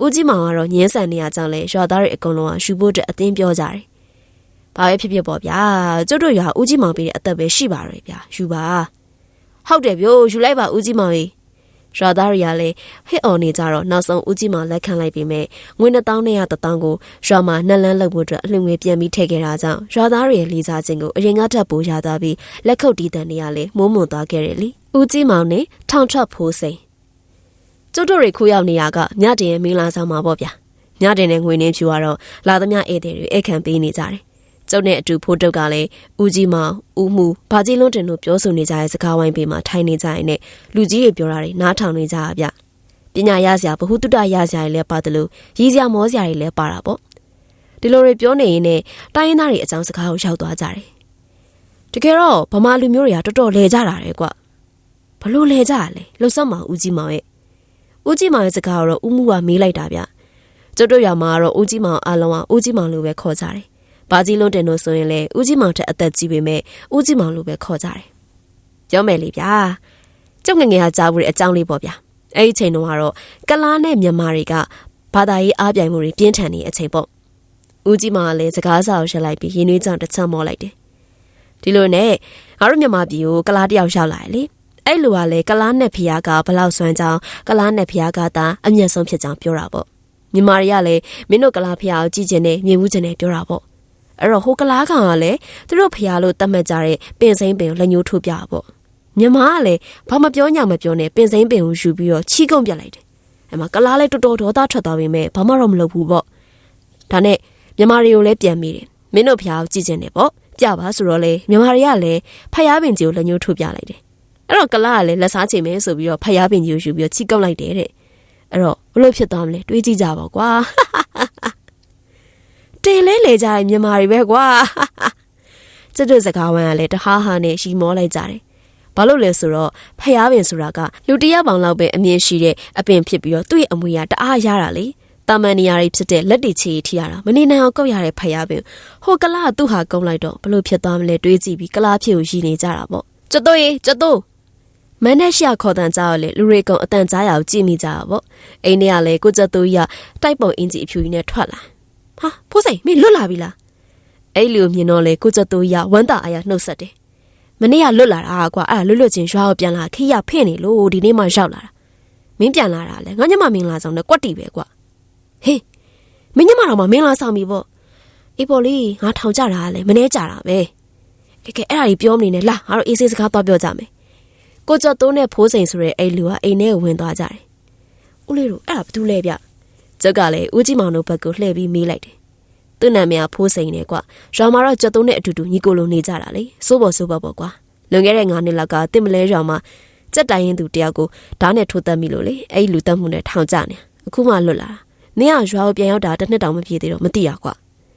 ဦးကြီးမောင်ကတော့ညင်းဆန်နေရကြောင်းလဲရွာသားတွေအကုန်လုံးကရှူဖို့အတွက်အတင်းပြောကြတယ်။ဘာပဲဖြစ်ဖြစ်ပေါ့ဗျာ။ကျုပ်တို့ရွာဦးကြီးမောင်ပေးတဲ့အသက်ပဲရှိပါရယ်ဗျာ။ယူပါ။ဟုတ်တယ်ဗျို့ယူလိုက်ပါဦးကြီးမောင်ကြီး။ရွာသားတွေကလည်းဟစ်အော်နေကြတော့နောက်ဆုံးဦးကြီးမောင်လက်ခံလိုက်ပြီးမဲ့ငွေ2000နဲ့1000ကိုရွာမှာနှက်လန်းလုပ်ဖို့အတွက်အလှငွေပြန်ပြီးထည့်ခဲ့တာကြောင့်ရွာသားတွေရဲ့လေးစားခြင်းကိုအရင်ကထပ်ပိုရသွားပြီးလက်ခုပ်တီးတန်တွေကလည်းမိုးမွန်သွားခဲ့တယ်လी။ဦးကြီးမောင်နဲ့ထောင်ထွက်ဖိုးစိန် ကျုပ်တို့တွေခိုးရောက်နေရကညတင်ရဲ့မင်းလာဆောင်မှာပေါ့ဗျာညတင်တဲ့ငွေနှင်းဖြူကတော့လာသမျှဧည့်သည်တွေအခန့်ပေးနေကြတယ်ကျုပ်နဲ့အတူဖိုးတုတ်ကလည်းဦးကြီးမောင်ဦးမှုဘာကြီးလွန်းတင်တို့ပြောဆိုနေကြတဲ့စကားဝိုင်းပေမှာထိုင်နေကြရင်နဲ့လူကြီးတွေပြောတာတွေနားထောင်နေကြတာဗျပညာရစရာဘ ഹു တုတရစရာတွေလည်းပါတယ်လို့ရည်စရာမောစရာတွေလည်းပါတာပေါ့ဒီလိုတွေပြောနေရင်နဲ့တိုင်းရင်းသားတွေအကြောင်းစကားကိုရောက်သွားကြတယ်တကယ်တော့ဗမာလူမျိုးတွေကတော်တော်လဲကြတာတဲ့ကွဘလို့လဲကြရလဲလှုပ်ဆက်မှာဦးကြီးမောင်ရဲ့ ဦးကြီးမောင်ရဲ့စကားကိုတော့ဦးမှုကမေးလိုက်တာဗျကျုပ်တို့ရွာမှာတော့ဦးကြီးမောင်အလုံးကဦးကြီးမောင်လို့ပဲခေါ်ကြတယ်။ဘာကြီးလုံးတင်လို့ဆိုရင်လေဦးကြီးမောင်ထက်အသက်ကြီးပေမဲ့ဦးကြီးမောင်လို့ပဲခေါ်ကြတယ်။ပြောမယ်လေဗျာ။ကျုပ်ငငယ်ကကြားဘူးတဲ့အကြောင်းလေးပေါ့ဗျာ။အဲ့ဒီချိန်တုန်းကတော့ကလားနဲ့မြန်မာတွေကဘာသာရေးအားပြိုင်မှုတွေပြင်းထန်နေတဲ့အချိန်ပေါ့။ဦးကြီးမောင်ကလည်းစကားစာကိုရှက်လိုက်ပြီးရင်းနှီးကြောင်တစ်ချမ်းမောလိုက်တယ်။ဒီလိုနဲ့ငါတို့မြန်မာပြည်ကိုကလားတယောက်ရောက်လာတယ်လေ။ အဲ့လိုကလေကလားနဲ့ဖျားကဘလောက်ဆွမ်းကြောင်းကလားနဲ့ဖျားကသာအမျက်ဆုံးဖြစ်ကြောင်းပြောတာပေါ့မြန်မာတွေကလည်းမင်းတို့ကလားဖျားကိုကြည့်ကျင်နေမြင်မှုကျင်နေပြောတာပေါ့အဲ့တော့ဟိုကလားကောင်ကလည်းသူတို့ဖျားလို့တတ်မှတ်ကြတဲ့ပင်စိမ့်ပင်ကိုလက်ညှိုးထိုးပြပေါ့မြန်မာကလည်းဘာမပြောညာမပြောနဲ့ပင်စိမ့်ပင်ကိုယူပြီးတော့ချီးကုံပြလိုက်တယ်အဲ့မှာကလားလည်းတော်တော်ဒေါသထွက်သွားပေမဲ့ဘာမှတော့မလုပ်ဘူးပေါ့ဒါနဲ့မြန်မာတွေကိုလည်းပြန်မိတယ်မင်းတို့ဖျားကိုကြည့်ကျင်နေပေါ့ပြပါဆိုတော့လေမြန်မာတွေကလည်းဖျားပင်ကြီးကိုလက်ညှိုးထိုးပြလိုက်တယ် အဲ့တော့ကလာကလည်းလက်စားချိန်မဲဆိုပြီးတော့ဖယားပင်ကြီးကိုယူပြီးတော့ချိကုတ်လိုက်တယ်တဲ့အဲ့တော့ဘလို့ဖြစ်သွားမလဲတွေးကြည့်ကြပါကွာတင်လဲလေကြတယ်မြန်မာတွေပဲကွာကျွတ်တို့စကားဝိုင်းကလည်းတဟားဟာနဲ့ရှီမောလိုက်ကြတယ်ဘာလို့လဲဆိုတော့ဖယားပင်ဆိုတာကလူတယောက်ပေါင်လောက်ပဲအမြင်ရှိတဲ့အပင်ဖြစ်ပြီးတော့သူ့ရဲ့အမွေရတအားရတာလေတာမန်နေရာတွေဖြစ်တဲ့လက်တီချီထိရတာမနေနိုင်အောင်ကောက်ရတဲ့ဖယားပင်ဟိုကလာသူ့ဟာကုန်းလိုက်တော့ဘလို့ဖြစ်သွားမလဲတွေးကြည့်ပြီးကလာဖြစ်ကိုရည်နေကြတာပေါ့ကျွတ်တို့ရေကျွတ်တို့ မန်နဲ့ရှာခေါ်တန်ကြရလေလူတွေကုံအတန်ကြားရအောင်ကြည့်မိကြတာပေါ့အိမ်ထဲကလည်းကိုကျက်သူကြီးကတိုက်ပုံအင်ကြီးအဖြူကြီးနဲ့ထွက်လာဟာဖိုးစိန်မင်းလွတ်လာပြီလားအဲ့လိုမြင်တော့လေကိုကျက်သူကြီးကဝမ်းသာအားရနှုတ်ဆက်တယ်မနေ့ကလွတ်လာတာကွာအဲ့ဒါလွတ်လွတ်ချင်းရွာကိုပြန်လာခေရဖင့်နေလို့ဒီနေ့မှရောက်လာတာမင်းပြန်လာတာလေငါညမမင်္ဂလာဆောင်နဲ့ကွက်တီပဲကွာဟေးမင်းညမတော်မှမင်္ဂလာဆောင်ပြီပေါ့အေးပေါ်လေးငါထောင်ကြတာလေမနေကြတာပဲကဲကဲအဲ့ဒါကြီးပြောမနေနဲ့လာငါတို့အေးဆေးစကားတော့ပြောကြမယ် ကိုကျော်တိုးနဲ့ဖိုးစိန်ဆိုတဲ့အဲ့လူကအိမ်ထဲကိုဝင်သွားကြတယ်။ဦးလေးတို့အဲ့ဒါဘာတူလဲဗျ။ကျုပ်ကလည်းဦးကြီးမောင်တို့ဘက်ကိုလှည့်ပြီးမေးလိုက်တယ်။သူ့နာမည်ကဖိုးစိန်နဲ့ကွာ။ရွာမှာတော့ကျော်တိုးနဲ့အတူတူညီကိုလိုနေကြတာလေ။စိုးပေါ်စိုးပေါ်ပေါ့ကွာ။လွန်ခဲ့တဲ့9နှစ်လောက်ကတင်မလဲရွာမှာစက်တိုင်းရင်သူတယောက်ကိုဓာတ်နဲ့ထိုးတက်မိလို့လေ။အဲ့လူတက်မှုနဲ့ထောင်ကြနေ။အခုမှလွတ်လာတာ။နင်းကရွာကိုပြန်ရောက်တာတစ်နှစ်တောင်မပြည့်သေးတော့မသိရကွာ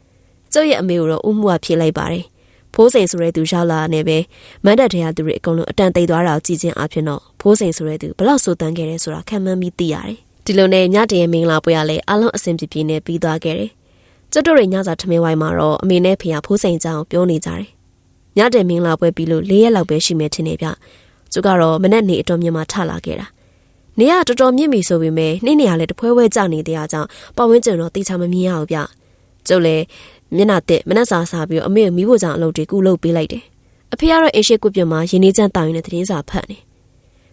။ကျုပ်ရဲ့အမေကိုတော့ဦးမှုကဖြေလိုက်ပါတယ်။ ဖိုးစိန်ဆိုတဲ့သူရောက်လာနေပဲမန်တက်ထဲကသူတွေအကုန်လုံးအတန်သိသွားတာကိုကြည့်ချင်းအဖြစ်တော့ဖိုးစိန်ဆိုတဲ့သူဘလောက်ဆိုတန်းခဲ့တယ်ဆိုတာခံမှန်းပြီးသိရတယ်ဒီလိုနဲ့ညတရေမင်္ဂလာပွဲရလဲအလုံးအဆင်ပြေပြေနဲ့ပြီးသွားခဲ့တယ်ကျွတ်တို့တွေညစာထမင်းဝိုင်းမှာတော့အမေနဲ့ဖေကဖိုးစိန်ကြောင်ပြောနေကြတယ်ညတရေမင်္ဂလာပွဲပြီးလို့၄ရက်လောက်ပဲရှိမယ်ထင်နေဗျကျုပ်ကတော့မနဲ့နေအတော်မြင်မှထလာခဲ့တာနေရတော်တော်မြင့်ပြီဆိုပေမဲ့နေ့နေရလဲတပွဲပွဲကြနေတဲ့အကြောင်းပတ်ဝန်းကျင်တော့တေချာမမြင်ရဘူးဗျကျုပ်လည်း မျက်နှာတက်မနှက်စာစားပြီးတော့အမေကိုမိဖို့ကြောင့်အလုပ်တွေကုလုပ်ပေးလိုက်တယ်အဖေကတော့အိမ်ရှိကွပြမှာရင်းနှီးချမ်းတောင်းရင်းတဲ့သတင်းစာဖတ်နေ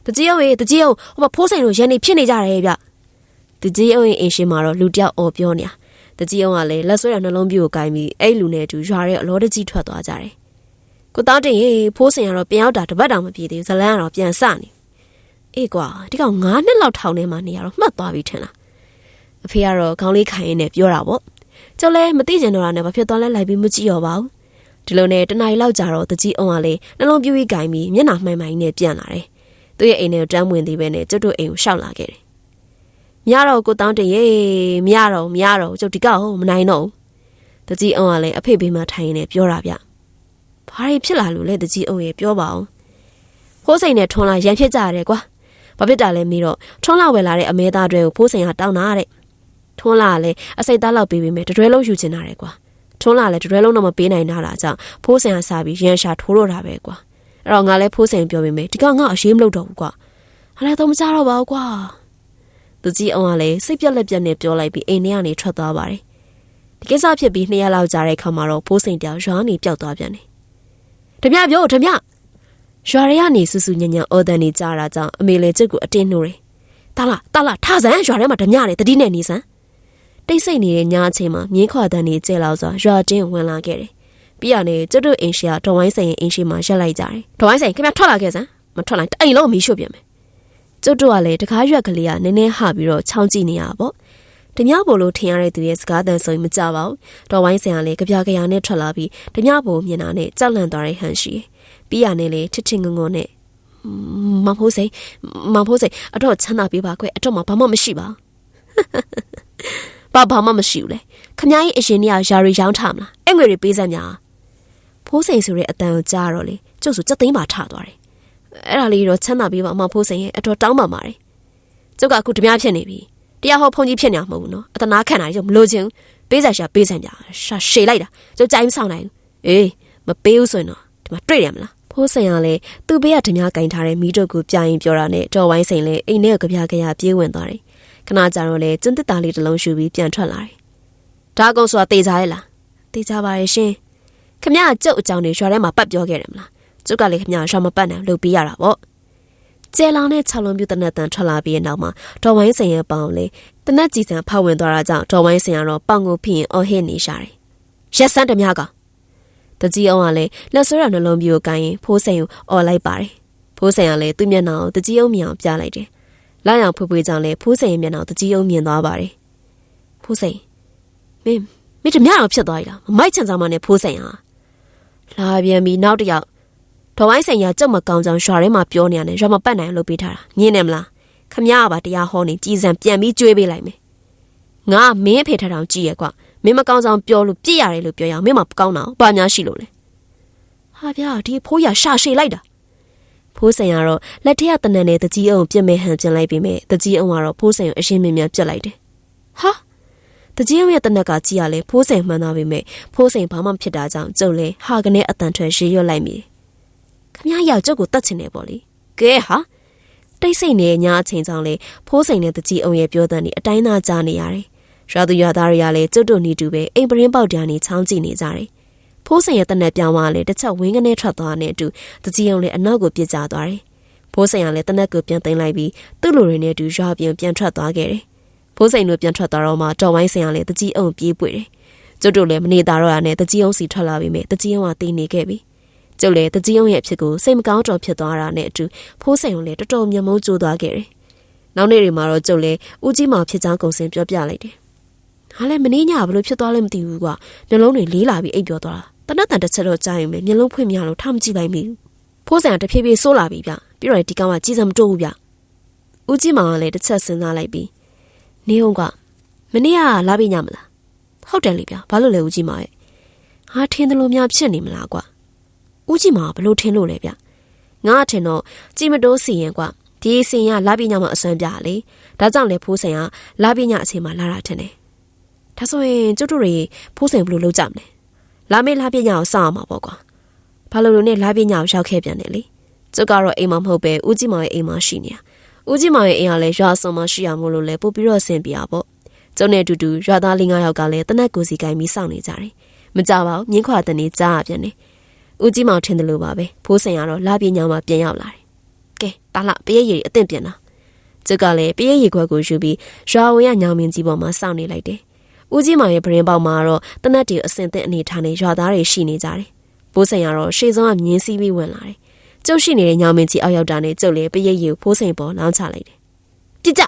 တကြီးအောင်ရေတကြီးအောင်ဟိုမှာဖိုးဆိုင်လိုရန်နေဖြစ်နေကြတယ်ဗျတကြီးအောင်အိမ်ရှိမှာတော့လူတယောက်អော်ပြောနေတာတကြီးအောင်ကလည်းလက်ဆွဲရနှလုံးပြိုကိုကိုင်းပြီးအဲ့လူနဲ့အတူရွာရဲ့အလောတကြီးထွက်သွားကြတယ်ကိုတောင်းတင်ရေဖိုးဆိုင်ကတော့ပြန်ရောက်တာတပတ်တောင်မပြေသေးဘူးဇလန်းကတော့ပြန်စနေအေးကွာဒီကောင်9နှစ်လောက်ထောင်ထဲမှာနေရတော့မှတ်သွားပြီထင်လားအဖေကတော့ခေါင်းလေးခိုင်ရင်းနဲ့ပြောတာပေါ့ ကျုပ်လည်းမသိကျင်တော့တာနဲ့ဘာဖြစ်သွားလဲလိုက်ပြီးမကြည့်ရောပါဘူးဒီလိုနဲ့တနင်္လာလောက်ကြာတော့တကြီးအောင်ကလည်းနှလုံးပြူးပြီးဂိုင်းပြီးမျက်နှာမှိုင်မှိုင်နဲ့ပြန်လာတယ်သူ့ရဲ့အိမ်ထဲကိုတန်းဝင်သေးပဲနဲ့ကျုပ်တို့အိမ်ကိုရှောက်လာခဲ့တယ်မရတော့ကိုတောင်းတင်ရေမရတော့မရတော့ကျုပ်ဒီကောက်မနိုင်တော့တကြီးအောင်ကလည်းအဖေဘေးမှာထိုင်နေပြောတာဗျဘာတွေဖြစ်လာလို့လဲတကြီးအောင်ရေပြောပါအောင်ဖိုးစိန်နဲ့ထွန်းလာရန်ဖြစ်ကြရတယ်ကွာဘာဖြစ်တာလဲမေးတော့ထွန်းလာဝယ်လာတဲ့အမဲသားတွေကိုဖိုးစိန်ကတောင်းတာတဲ့ ထွန်းလာကလည်းအစိတ်သားလောက်ပေးပေးမယ်တရွဲလုံးယူချင်တာတယ်ကွာထွန်းလာလည်းတရွဲလုံးတော့မပေးနိုင်တာလားကြောင့်ဖိုးစင်ကစားပြီးရန်ရှာထိုးတော့တာပဲကွာအဲ့တော့ငါလည်းဖိုးစင်ပြောပေးမယ်ဒီကငါအရေးမလုပ်တော့ဘူးကွာဟာလည်းတော့မကြတော့ပါဘူးကွာသူကြီးအောင်ကလည်းစိတ်ပြက်လက်ပြက်နဲ့ပြောလိုက်ပြီးအိမ်ထဲကနေထွက်သွားပါတယ်ဒီကိစ္စဖြစ်ပြီးနှစ်ရက်လောက်ကြာတဲ့ခါမှာတော့ဖိုးစိန်တယောက်ရွာနေပျောက်သွားပြန်တယ်ဓမြပြောဓမြရွာရကနေစူးစူးညံ့ညံ့အော်တန်နေကြတာကြောင့်အမေလည်းကျုပ်ကိုအတင်းနှိုးတယ်တာလာတာလာထဆန်းရွာထဲမှာဓမြနဲ့တတိနဲ့နေစမ်း တိတ်ဆိတ်နေတဲ့ညအချိန်မှာမြင်းခွာတန်းနေကျဲလောက်စွာရွာတင်းဝင်လာခဲ့တယ်။ပြီးရနေကျွတ်တို့အိမ်ရှိကဒေါ်ဝိုင်းဆိုင်ရဲ့အိမ်ရှိမှာရက်လိုက်ကြတယ်။ဒေါ်ဝိုင်းဆိုင်ခင်ဗျထွက်လာခဲ့စမ်းမထွက်လိုက်အိမ်လုံးမီးရှို့ပြန်မယ်။ကျွတ်တို့ကလည်းတကားရွက်ကလေးကနည်းနည်းဟပြီးတော့ချောင်းကြည့်နေရပါပေါ့။ဓမြဘိုလိုထင်ရတဲ့သူရဲ့စကားတန်ဆိုရင်မကြပါဘူး။ဒေါ်ဝိုင်းဆိုင်ကလည်းကြပြကြရနဲ့ထွက်လာပြီးဓမြဘိုမြင်တာနဲ့ကြောက်လန့်သွားတဲ့ဟန်ရှိ။ပြီးရနေလေချစ်ချင်ငုံငုံနဲ့မဖိုးစိန်မဖိုးစိန်အတော့ချမ်းသာပေးပါခွဲ့အတော့မှဘာမှမရှိပါ ဘာဘာမှမရှိဘူးလေခမ ्या ကြီးအရင်ကယာရီရောင်းထမလားအဲ့ငွေတွေပေးစမ်းညာဖိုးစိန်ဆိုတဲ့အတန်ကိုကြားတော့လေကျုပ်ဆိုစက်သိန်းပါထသွားတယ်အဲ့ဒါလေးတော့ချမ်းသာပေးပါအမဖိုးစိန်ရဲ့အတော်တောင်းပါပါတယ်ကျုပ်ကအခုဓမြဖြစ်နေပြီဓတရားဟောဖုန်ကြီးဖြစ်နေမှာမဟုတ်ဘူးနော်အတနာခံတာကြောင့်မလို့ချင်းပေးဆိုင်ရှာပေးဆိုင်ပြရှာရှေလိုက်တာကျုပ်ကြိုင်မဆောင်နိုင်ဘူးအေးမပေးဘူးဆိုရင်တော့ဒီမှာတွေ့ရမလားဖိုးဆိုင်ကလည်းသူ့ဘေးကဓမြကင်ထားတဲ့မိတို့ကိုပြရင်ပြောတာနဲ့တော်ဝိုင်းစိန်လည်းအိမ်ထဲကိုကြပြကြရပြေးဝင်သွားတယ် ခဏကြာတော့လေကျန်းတက်တာလေးတစ်လုံးရှူပြီးပြန်ထွက်လာတယ်ဒါကုံဆိုတာတေချာရဲ့လားသိကြပါရဲ့ရှင်ခမရကျုပ်အကြောင်းတွေရွာထဲမှာပတ်ပြောခဲ့တယ်မလားကျုပ်ကလည်းခမရရွာမပတ်နိုင်လို့ပြီးရတာပေါ့ကျဲလောင်နဲ့6လုံးပြတနက်တန်ထွက်လာပြီးတဲ့နောက်မှာတော်ဝိုင်းစိန်ရဲ့ပေါင်လေတနက်ကြည်စံဖောက်ဝင်သွားတာကြောင့်တော်ဝိုင်းစိန်ကတော့ပေါင်ကိုဖိရင်အော်ဟစ်နေရှာတယ်ရက်စန်းဓမြကောင်တကြီးအောင်ကလည်းလက်ဆွဲရနှလုံးပြိုကိုင်းရင်ဖိုးစိန်ကိုអော်လိုက်ပါတယ်ဖိုးစိန်ကလည်းသူ့မျက်နှာကိုတကြီးအောင်မြင်အောင်ပြလိုက်တယ် လာရောင်ဖွေးဖွေးကြောင့်လည်းဖိုးစိန်ရဲ့မျက်နှာကိုတကြီးအောင်မြင်သွားပါတယ်ဖိုးစိန်မင်းမင်းဓမြတော့ဖြစ်သွားပြီလားမမိုက်ချန်ဆောင်မနဲ့ဖိုးစိန်ဟာလာပြန်ပြီနောက်တစ်ယောက်တော်ဝိုင်းစိန်ကကြုတ်မကောင်းကြောင်ရွာထဲမှာပြောနေရတယ်ရွာမပတ်နိုင်အောင်လုပ်ပေးထားတာငင်းနေမလားခမရကပါတရားဟောနေကြည်စံပြန်ပြီးကြွေးပေးလိုက်မယ်ငါမင်းအဖေထထောင်ကြည့်ရကွမင်းမကောင်းဆောင်ပြောလို့ပြစ်ရတယ်လို့ပြောရအောင်မင်းမကောင်းတာဘာများရှိလို့လဲဟာဗျာဒီဖိုးရရှာရှည်လိုက်တာ ဖိုးစိန်ကတော့လက်ထက်တနန်နဲ့တကြီးအောင်ပြစ်မဲ့ဟန်ပြင်လိုက်ပြီးမဲ့တကြီးအောင်ကတော့ဖိုးစိန်ကိုအရှင်းမြင်မြင်ပြစ်လိုက်တယ်ဟာတကြီးအောင်ရဲ့တနက်ကကြီးရလဲဖိုးစိန်မှန်သားပြီးမဲ့ဖိုးစိန်ဘာမှဖြစ်တာကြောင့်ကျုပ်လဲဟာကနေအတန်ထွက်ရေရွတ်လိုက်မိတယ်ခမရရောက်ကျုပ်ကိုတတ်ချင်တယ်ပေါ့လေကဲဟာတိတ်ဆိတ်နေတဲ့ညာအချိန်ကြောင့်လဲဖိုးစိန်နဲ့တကြီးအောင်ရဲ့ပြောတဲ့နေအတိုင်းသားကြားနေရတယ်ရွာသူရွာသားတွေကလည်းကျုပ်တို့နေတူပဲအိမ်ပရင်းပေါက်တရားနေချောင်းကြည့်နေကြတယ် ဖိုးစိန်ရဲ့တနက်ပြောင်းသွားလေတစ်ချက်ဝင်းကနေထွက်သွားတဲ့အတူတကြီးအောင်လည်းအနောက်ကိုပြစ်ကျသွားတယ်။ဖိုးစိန်ကလည်းတနက်ကိုပြန်သိမ်းလိုက်ပြီးသူ့လူတွေနဲ့အတူရွာပြင်ပြန်ထွက်သွားခဲ့တယ်။ဖိုးစိန်တို့ပြန်ထွက်သွားတော့မှတော်ဝိုင်းစိန်ကလည်းတကြီးအောင်ပြေးပွေတယ်။ကျုပ်တို့လည်းမနေတာတော့ရနဲ့တကြီးအောင်စီထွက်လာပြီးမြဲတကြီးအောင်ကတည်နေခဲ့ပြီ။ကျုပ်လည်းတကြီးအောင်ရဲ့အဖြစ်ကိုစိတ်မကောင်းတော့ဖြစ်သွားတာနဲ့အတူဖိုးစိန်ကလည်းတော်တော်မျက်မုန်းကျိုးသွားခဲ့တယ်။နောက်နေ့တွေမှာတော့ကျုပ်လည်းဦးကြီးမောင်ဖြစ်ချောင်းကုံစင်ပြောပြလိုက်တယ်။ဟာလည်းမင်းညဘလို့ဖြစ်သွားလဲမသိဘူးကွာ။နှလုံးတွေလေးလာပြီးအိပ်ပျော်သွားတာ။ တနတ်တန်တစ်ချက်တော့ကြားရင်ပဲမျက်လုံးဖွင့်မြလို့ထားမကြည့်လိုက်မိဘူးဖိုးဆန်ကတဖြည်းဖြည်းဆိုးလာပြီဗျပြီးတော့ဒီကောင်ကကြီးစံမတိုးဘူးဗျဦးကြီးမောင်ကလည်းတစ်ချက်စဉ်းစားလိုက်ပြီးနေအောင်ကမနေ့ကလာပြညမလားဟုတ်တယ်လေဗျဘာလို့လဲဦးကြီးမောင်ရဲ့ဟာထင်းတယ်လို့များဖြစ်နေမလားကွဦးကြီးမောင်ကဘလို့ထင်းလို့လဲဗျငါအထင်တော့ကြည်မတိုးစီရင်ကွဒီစင်ကလာပြညမှာအစွမ်းပြလေဒါကြောင့်လေဖိုးဆန်ကလာပြညအချိန်မှာလာတာထင်တယ်ဒါဆိုရင်ကျုပ်တို့တွေဖိုးဆန်ဘလို့လုပ်ကြမလဲ လာမေးလာပညာကိုစောင့်အောင်ပါပေါ့ကွာဘာလို့လို့နဲ့လာပညာကိုရောက်ခဲ့ပြန်တယ်လေကျုပ်ကတော့အိမ်မှာမဟုတ်ပဲဦးကြီးမောင်ရဲ့အိမ်မှာရှိနေတာဦးကြီးမောင်ရဲ့အိမ်ကလည်းရွာစုံမှာရှိရမို့လို့လဲပို့ပြီးတော့ဆင်ပြပါပေါ့ကျုံနဲ့အတူတူရွာသားလေး၅ယောက်ကလည်းတနက်ကိုစီကိုင်းပြီးစောင့်နေကြတယ်မကြပါဘူးမြင်းခွာတနေကြားရပြန်တယ်ဦးကြီးမောင်ထင်တယ်လို့ပါပဲဖိုးစင်ကတော့လာပညာမှာပြန်ရောက်လာတယ်ကဲတာလာပရိရည်အသင့်ပြန်တာကျုပ်ကလည်းပရိရည်ခွက်ကိုယူပြီးရွာဝင်ရညောင်မင်းကြီးပေါ်မှာစောင့်နေလိုက်တယ် ဦးကြီးမောင်ရဲ့ပရင်ပေါက်မှာတော့တနက်တီအစင်သင့်အနေထားနဲ့ရွာသားတွေရှိနေကြတယ်။ဖိုးစိန်ကတော့ရှေ့ဆုံးကမြင်းစည်းပြီးဝင်လာတယ်။ကျုပ်ရှိနေတဲ့ညောင်မင်းကြီးအောက်ရောက်တာနဲ့ကျုပ်လည်းပရိတ်ရည်ကိုဖိုးစိန်ပေါ်လောင်းချလိုက်တယ်။ပြစ်ကြ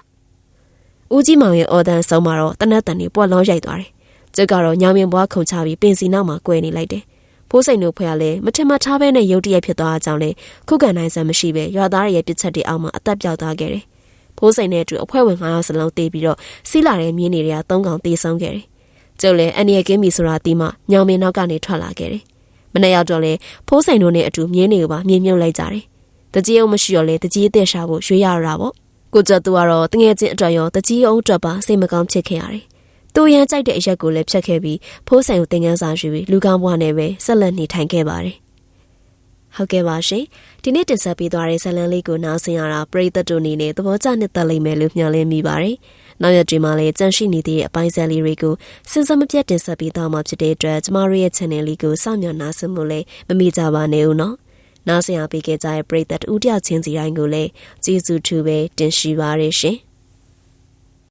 ။ဦးကြီးမောင်ရဲ့အော်တန်ဆုံးမှာတော့တနက်တန်တွေပွက်လောင်းရိုက်သွားတယ်။ကျုပ်ကတော့ညောင်မင်းဘွားခုန်ချပြီးပင်စီနောက်မှာကွယ်နေလိုက်တယ်။ဖိုးစိန်တို့ဖွဲ့ရလဲမထင်မှထားဘဲနဲ့ရုတ်တရက်ဖြစ်သွားတာကြောင့်လေခုခံနိုင်စမ်းမရှိပဲရွာသားတွေရဲ့ပြစ်ချက်တွေအောက်မှာအသက်ပြောက်သွားခဲ့တယ်။ ဖိုးစိန်နဲ့အတူအဖွဲ့ဝင်9ယောက်စလုံးတေးပြီးတော့စီးလာတဲ့မြင်းတွေက3កောင်တေးဆုံးခဲ့တယ်။ကျုပ်လည်းအန်ရီကင်းပြီဆိုတာတီးမှညောင်မင်းနောက်ကနေထွက်လာခဲ့တယ်။မနေ့ရောက်တော့လေဖိုးစိန်တို့နဲ့အတူမြင်းတွေကိုပါမြင်းမြုပ်လိုက်ကြတယ်။တကြီးအောင်မရှိတော့လေတကြီးအသက်ရှာဖို့ရွေးရတာပေါ့။ကိုကျသူကတော့တငယ်ချင်းအတွက်ရောတကြီးအောင်အတွက်ပါစိတ်မကောင်းဖြစ်ခဲ့ရတယ်။သူရန်ကြိုက်တဲ့အရက်ကိုလည်းဖြတ်ခဲ့ပြီးဖိုးဆိုင်ကိုတင်ကန်းစာရွှေပြီးလူကောင်းဘွားနဲ့ပဲဆက်လက်နေထိုင်ခဲ့ပါတယ်။ ဟုတ်ကဲ့ပါရှင်ဒီနေ့တင်ဆက်ပေးသွားတဲ့ဇာတ်လမ်းလေးကိုနားဆင်ရတာပရိသတ်တို့အနေနဲ့သဘောကျနှစ်သက်လိမ့်မယ်လို့မျှော်လင့်မိပါတယ်။နောက်ရက်တွေမှာလည်းကြန့်ရှိနေတဲ့အပိုင်းဇာတ်လေးတွေကိုစဉ်ဆက်မပြတ်တင်ဆက်ပေးသွားမှာဖြစ်တဲ့အတွက်ကျမတို့ရဲ့ channel လေးကိုစောင့်မျှော်နားဆင်မှုလည်းမမေ့ကြပါနဲ့ဦးနော်။နားဆင်ရပေးခဲ့ကြတဲ့ပရိသတ်ဦးတယောက်ချင်းစီတိုင်းကိုလည်းကျေးဇူးထူးပဲတင်ရှိပါရရှင်။